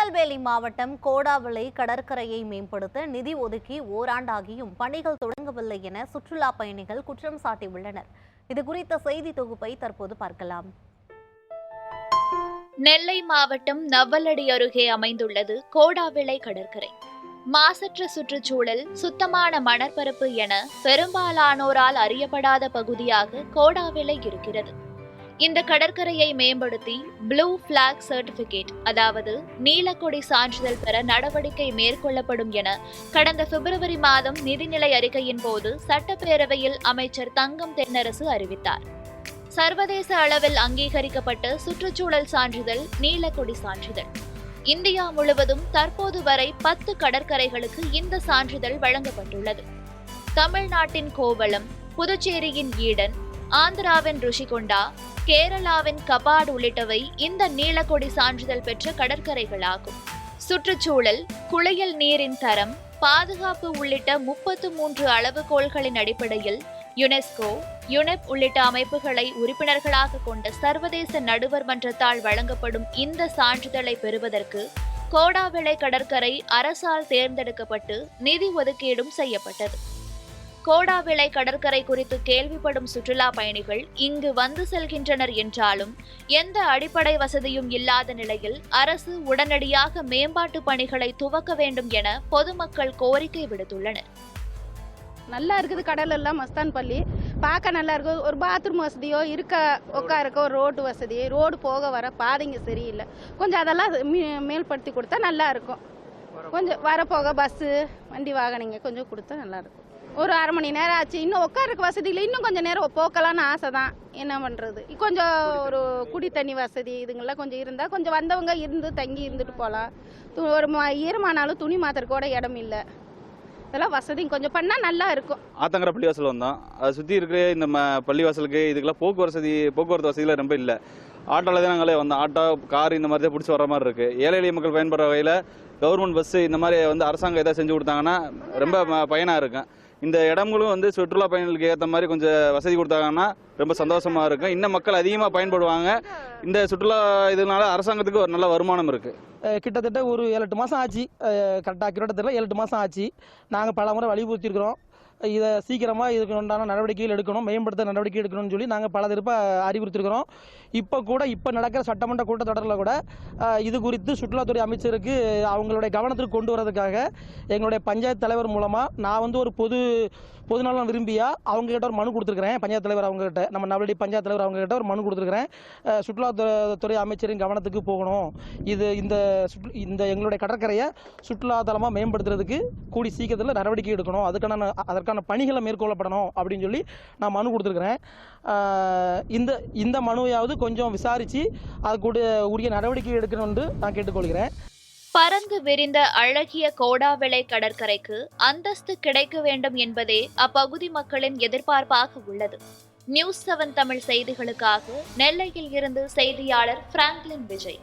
திருநெல்வேலி மாவட்டம் கோடாவிளை கடற்கரையை மேம்படுத்த நிதி ஒதுக்கி ஓராண்டாகியும் பணிகள் தொடங்கவில்லை என சுற்றுலா பயணிகள் குற்றம் சாட்டியுள்ளனர். இது குறித்த செய்தி தொகுப்பை தற்போது பார்க்கலாம். நெல்லை மாவட்டம் நவ்வலடி அருகே அமைந்துள்ளது கோடாவிளை கடற்கரை. மாசற்ற சுற்றுச்சூழல் சுத்தமான மணற்பரப்பு என பெரும்பாலானோரால் அறியப்படாத பகுதியாக கோடாவிளை இருக்கிறது. இந்த கடற்கரையை மேம்படுத்தி ப்ளூ பிளாக் சர்டிபிகேட் அதாவது நீலக்கொடி சான்றிதழ் பெற நடவடிக்கை மேற்கொள்ளப்படும் என கடந்த பிப்ரவரி மாதம் நிதிநிலை அறிக்கையின் போது சட்டப்பேரவையில் அமைச்சர் தங்கம் தென்னரசு அறிவித்தார். சர்வதேச அளவில் அங்கீகரிக்கப்பட்ட சுற்றுச்சூழல் சான்றிதழ் நீலக்கொடி சான்றிதழ். இந்தியா முழுவதும் தற்போது வரை பத்து கடற்கரைகளுக்கு இந்த சான்றிதழ் வழங்கப்பட்டுள்ளது. தமிழ்நாட்டின் கோவளம் புதுச்சேரியின் ஈடன் ஆந்திராவின் ருஷிகொண்டா கேரளாவின் கபாட் உள்ளிட்டவை இந்த நீலக்கொடி சான்றிதழ் பெற்ற கடற்கரைகளாகும். சுற்றுச்சூழல் குளியல் நீரின் தரம் பாதுகாப்பு உள்ளிட்ட முப்பத்து மூன்று அளவுகோல்களின் அடிப்படையில் யுனெஸ்கோ யுனெப் உள்ளிட்ட அமைப்புகளை உறுப்பினர்களாக கொண்ட சர்வதேச நடுவர் மன்றத்தால் வழங்கப்படும் இந்த சான்றிதழை பெறுவதற்கு கோடாவிளை கடற்கரை அரசால் தேர்ந்தெடுக்கப்பட்டு நிதி ஒதுக்கீடும் செய்யப்பட்டது. கோடாவிளை கடற்கரை குறித்து கேள்விப்படும் சுற்றுலா பயணிகள் இங்கு வந்து செல்கின்றனர் என்றாலும் எந்த அடிப்படை வசதியும் இல்லாத நிலையில் அரசு உடனடியாக மேம்பாட்டு பணிகளை துவக்க வேண்டும் என பொதுமக்கள் கோரிக்கை விடுத்துள்ளனர். நல்லா இருக்குது கடல் எல்லாம் மஸ்தான் பள்ளி. பார்க்க நல்லா இருக்கும் ஒரு பாத்ரூம் வசதியோ இருக்க உட்காருக்க ஒரு ரோடு வசதி ரோடு போக வர பாதைங்க சரியில்லை. கொஞ்சம் அதெல்லாம் மேல்படுத்தி கொடுத்தா நல்லா இருக்கும். கொஞ்சம் வரப்போக பஸ்ஸு வண்டி வாகனங்க கொஞ்சம் கொடுத்தா நல்லா இருக்கும். ஒரு அரை மணி நேரம் ஆச்சு. இன்னும் உட்காரக்கு வசதி இல்லை. இன்னும் கொஞ்சம் நேரம் போக்கலாம்னு ஆசை தான் என்ன பண்ணுறது கொஞ்சம் ஒரு குடி தண்ணி வசதி இதுங்கெல்லாம் கொஞ்சம் இருந்தால் கொஞ்சம் வந்தவங்க இருந்து தங்கி இருந்துட்டு போகலாம் ஒரு ம- ஈரமானாலும் துணி மாத்திர கூட இடம் இல்லை. இதெல்லாம் வசதி கொஞ்சம் பண்ணால் நல்லா இருக்கும். ஆத்தங்கர பள்ளிவாசல் வந்தோம் அதை சுற்றி இருக்கிற இந்த ம பள்ளிவாசலுக்கு இதுக்கெல்லாம் போக்குவரத்து வசதி போக்குவரத்து வசதிலாம் ரொம்ப இல்லை. ஆட்டோவில் தான் நாங்களே வந்தோம். ஆட்டோ கார் இந்த மாதிரி தான் பிடிச்சி வர மாதிரி இருக்குது ஏழை எளிய மக்கள் பயன்படுற வகையில் கவர்மெண்ட் பஸ்ஸு இந்த மாதிரி வந்து அரசாங்கம் எதாவது செஞ்சு கொடுத்தாங்கன்னா ரொம்ப ம- பயனாக இருக்கும். இந்த இடங்களும் வந்து சுற்றுலா பயணிகளுக்கு ஏற்ற மாதிரி கொஞ்சம் வசதி கொடுத்தாங்கன்னா ரொம்ப சந்தோஷமாக இருக்கும். இன்னும் மக்கள் அதிகமாக பயன்படுவாங்க. இந்த சுற்றுலா இதனால அரசாங்கத்துக்கு ஒரு நல்ல வருமானம் இருக்குது கிட்டத்தட்ட ஒரு ஏழு எட்டு மாதம் ஆச்சு. கரெக்டாக கிட்டத்தட்ட ஏழு எட்டு மாதம் ஆச்சு. நாங்கள் பல முறை வலியுறுத்தியிருக்கிறோம். இதை சீக்கிரமாக இதுக்கு உண்டான நடவடிக்கைகள் எடுக்கணும் மேம்படுத்த நடவடிக்கை எடுக்கணும்னு சொல்லி நாங்கள் பல திருப்ப அறிவுறுத்திருக்கிறோம். இப்போ கூட இப்போ நடக்கிற சட்டமன்ற கூட்டத்தொடரில் கூட இது குறித்து சுற்றுலாத்துறை அமைச்சருக்கு அவங்களுடைய கவனத்திற்கு கொண்டு வரதுக்காக எங்களுடைய பஞ்சாயத்து தலைவர் மூலமாக நான் வந்து ஒரு பொது பொதுநலம் விரும்பியா அவங்ககிட்ட ஒரு மனு கொடுத்துருக்கிறேன். பஞ்சாயத்து தலைவர் அவங்ககிட்ட நம்ம நவடி பஞ்சாயத்து தலைவர் அவங்க கிட்ட ஒரு மனு கொடுத்துருக்கிறேன். சுற்றுலாத்துறை துறை அமைச்சரின் கவனத்துக்கு போகணும். இது இந்த சுற்று இந்த எங்களுடைய கடற்கரையை சுற்றுலாத்தலமாக மேம்படுத்துறதுக்கு கூடி சீக்கிரத்தில் நடவடிக்கை எடுக்கணும். அதுக்கான அதற்கான பணிகளை மேற்கொள்ளப்படணும் அப்படின்னு சொல்லி நான் மனு கொடுத்துருக்குறேன். இந்த இந்த மனுவையாவது கொஞ்சம் விசாரித்து அதுக்கு உரிய நடவடிக்கை எடுக்கணும்னு நான் கேட்டுக்கொள்கிறேன். பறந்து விரிந்த அழகிய கோடாவிளை கடற்கரைக்கு அந்தஸ்து கிடைக்க வேண்டும் என்பதே அப்பகுதி மக்களின் எதிர்பார்ப்பாக உள்ளது. நியூஸ் செவன் தமிழ் செய்திகளுக்காக நெல்லையில் இருந்து செய்தியாளர் பிராங்க்லின் விஜய்.